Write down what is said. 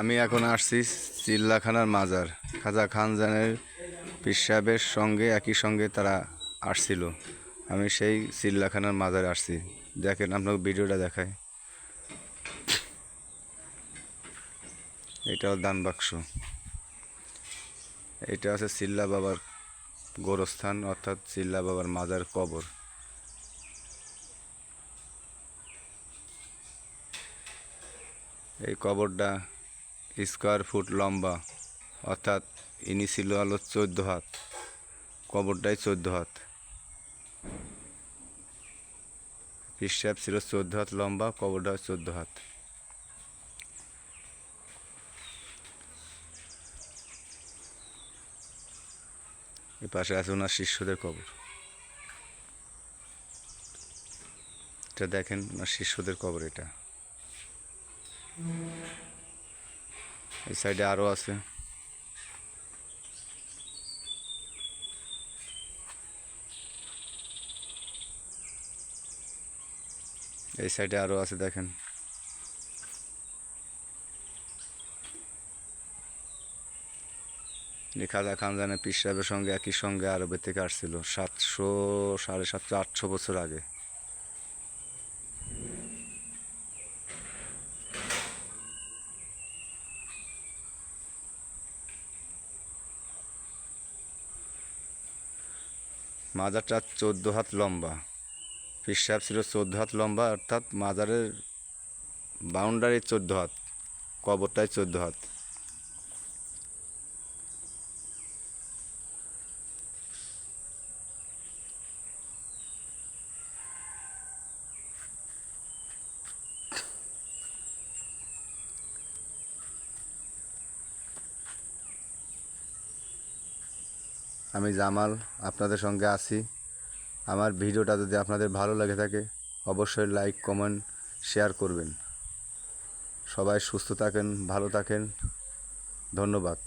আমি এখন আসছি চিল্লাখানার মাজার। খাজা খানজানের জানের সাহেবের সঙ্গে, একই সঙ্গে তারা আসছিল। আমি সেই চিল্লাখানার মাজারে আসছি। দেখেন, আপনাকে ভিডিওটা দেখায় এটাও দান বাক্স। এটা আছে চিল্লা বাবার গোরস্থান, অর্থাৎ চিল্লা বাবার মাজার কবর। এই কবরটা স্কোয়ার ফুট লম্বা, অর্থাৎ ইনি ছিল হলো চোদ্দ হাত। কবরটাই চোদ্দ হাত। পিসাব ছিল চোদ্দ হাত লম্বা, কবরটা চোদ্দ হাত। এ পাশে আছে ওনার শিষ্যদের কবর। এটা দেখেন, ওনার শিষ্যদের কবর এটা। এই সাইডে আরও আছে। এই সাইডে আরও আছে, দেখেন। খাজা খানজানের পীর সাহেবের সঙ্গে একই সঙ্গে আরবের থেকে আসছিল, সাতশো, সাড়ে সাতশো, আটশো বছর আগে। মাজারটা চোদ্দ হাত লম্বা। পীর সাহেব ছিল চোদ্দ হাত লম্বা, অর্থাৎ মাজারের বাউন্ডারি চোদ্দ হাত, কবরটাই চোদ্দ হাত। আমি জামাল, আপনাদের সঙ্গে আছি। আমার ভিডিওটা যদি আপনাদের ভালো লাগে থাকে, অবশ্যই লাইক কমেন্ট শেয়ার করবেন। সবাই সুস্থ থাকেন, ভালো থাকেন। ধন্যবাদ।